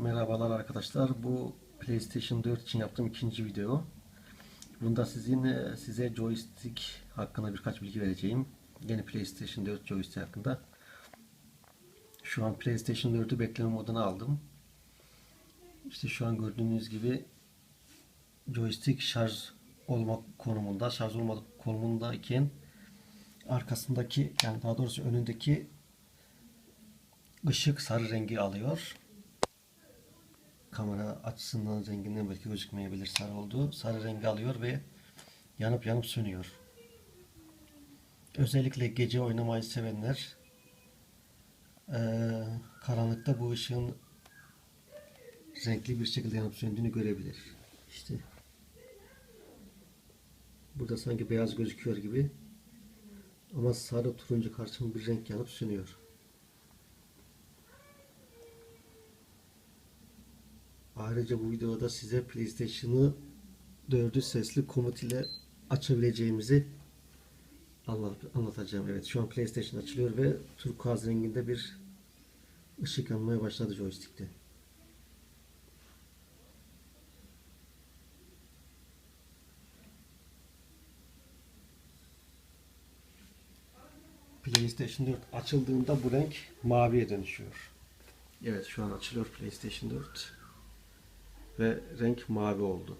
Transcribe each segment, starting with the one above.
Merhabalar arkadaşlar. Bu PlayStation 4 için yaptığım ikinci video. Bunda sizin size joystick hakkında birkaç bilgi vereceğim. Yeni PlayStation 4 joystick hakkında. Şu an PlayStation 4'ü bekleme moduna aldım. İşte şu an gördüğünüz gibi joystick şarj olma konumunda, şarj olmadık konumundayken arkasındaki yani daha doğrusu önündeki ışık sarı rengi alıyor. Kamera açısından renginden belki gözükmeyebilir sarı olduğu. Sarı rengi alıyor ve yanıp yanıp sönüyor. Özellikle gece oynamayı sevenler eee, karanlıkta bu ışığın renkli bir şekilde yanıp söndüğünü görebilir. İşte burada sanki beyaz gözüküyor gibi ama sarı turuncu karışımı bir renk yanıp sönüyor. Ayrıca bu videoda size PlayStation'ı 4'ü sesli komut ile açabileceğimizi anlat- anlatacağım. Evet şu an PlayStation açılıyor ve turkuaz renginde bir ışık yanmaya başladı joystick'te. PlayStation 4 açıldığında bu renk maviye dönüşüyor. Evet şu an açılıyor PlayStation 4 ve renk mavi oldu.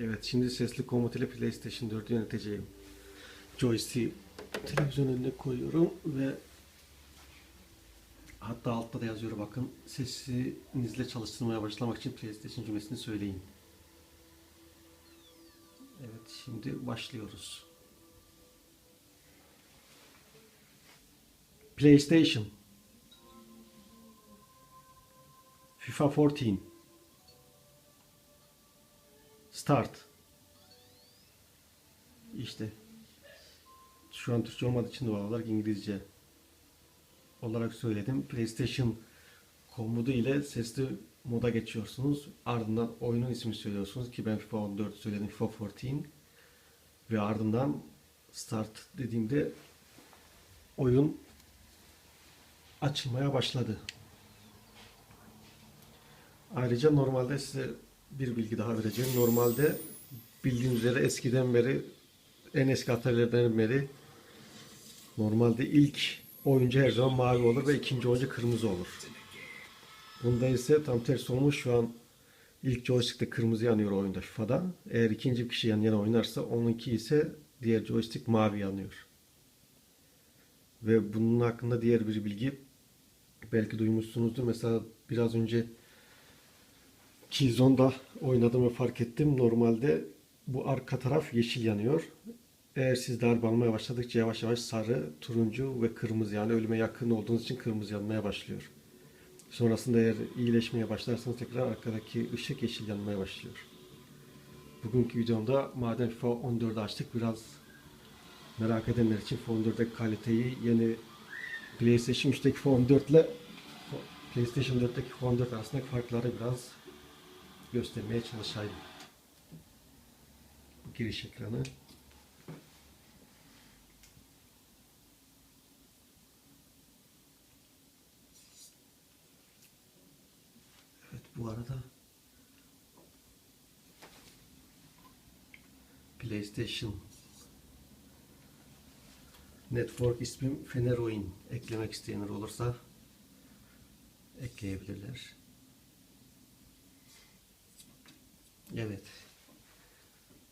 Evet şimdi sesli komut ile PlayStation 4'ü yöneteceğim. Joystick televizyon önüne koyuyorum ve hatta altta da yazıyor bakın sesinizle çalıştırmaya başlamak için PlayStation cümlesini söyleyin. Evet şimdi başlıyoruz. PlayStation. FIFA 14 Start. İşte. Şu an Türkçe olmadığı için doğal olarak İngilizce olarak söyledim. PlayStation komodu ile sesli moda geçiyorsunuz. Ardından oyunun ismini söylüyorsunuz ki ben FIFA 14 söyledim FIFA 14 ve ardından start dediğimde oyun açılmaya başladı. Ayrıca normalde size bir bilgi daha vereceğim. Normalde bildiğiniz üzere eskiden beri en eski atölyelerden beri normalde ilk oyuncu her zaman mavi olur ve ikinci oyuncu kırmızı olur. Bunda ise tam tersi olmuş. Şu an ilk joystick'te kırmızı yanıyor oyunda FIFA'da. Eğer ikinci kişi yan yana oynarsa onunki ise diğer joystick mavi yanıyor. Ve bunun hakkında diğer bir bilgi belki duymuşsunuzdur. Mesela biraz önce Killzone'da oynadığımı fark ettim. Normalde bu arka taraf yeşil yanıyor. Eğer siz darbe almaya başladıkça yavaş yavaş sarı, turuncu ve kırmızı yani ölüme yakın olduğunuz için kırmızı yanmaya başlıyor. Sonrasında eğer iyileşmeye başlarsanız tekrar arkadaki ışık yeşil yanmaya başlıyor. Bugünkü videomda madem FIFA 14'ü açtık biraz merak edenler için FIFA 14'teki kaliteyi yeni PlayStation 3'teki FIFA 14 ile PlayStation 4'teki FIFA 14 arasındaki farkları biraz göstermeye çalışayım. Bu giriş ekranı. Evet bu arada PlayStation Network ismim Feneroin eklemek isteyenler olursa ekleyebilirler. Evet.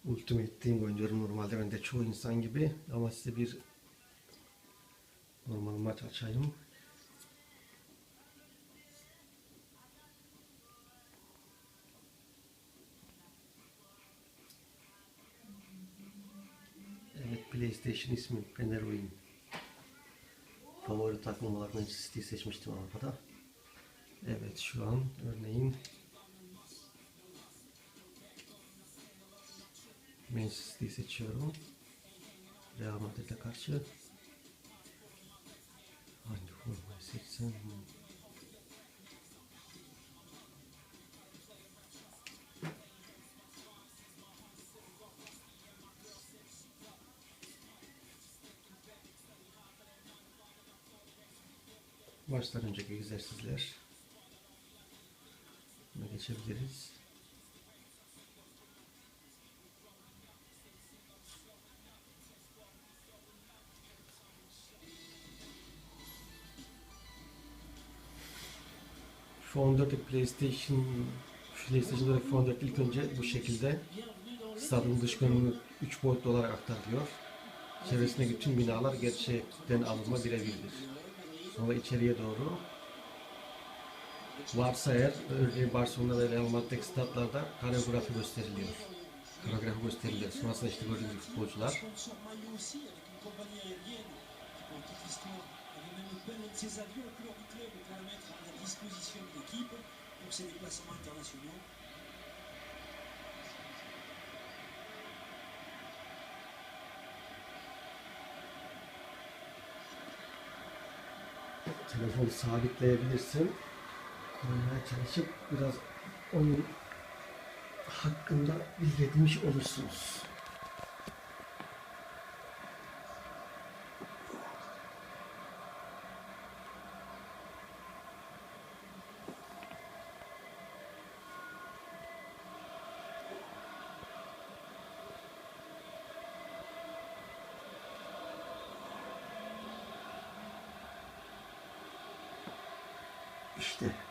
Ultimate Team oynuyorum normalde ben de çoğu insan gibi ama size bir normal maç açayım. PlayStation ismi Fener Oyun. Favori takım olarak Manchester City'yi seçmiştim Avrupa'da. Evet şu an örneğin Manchester City'yi seçiyorum. Real Madrid'e karşı hangi formayı seçsem? Maçtan önceki egzersizler. Buna geçebiliriz. Şu 14'lük PlayStation PlayStation'da şu 14 ilk önce bu şekilde stadın dış görünümü 3 boyutlu olarak aktarılıyor. Çevresindeki tüm binalar gerçekten alınma birebirdir. Sonra içeriye doğru varsa eğer örneğin Barcelona ve Real Madrid'deki statlarda koreografi gösteriliyor. Koreografi gösteriliyor. Sonrasında işte gördüğünüz gibi futbolcular ses avions du club pour mettre à la disposition de l'équipe pour ses déplacements internationaux. Telefonu sabitleyebilirsin. Koymaya çalışıp biraz onun hakkında bilgi edinmiş olursunuz. İşte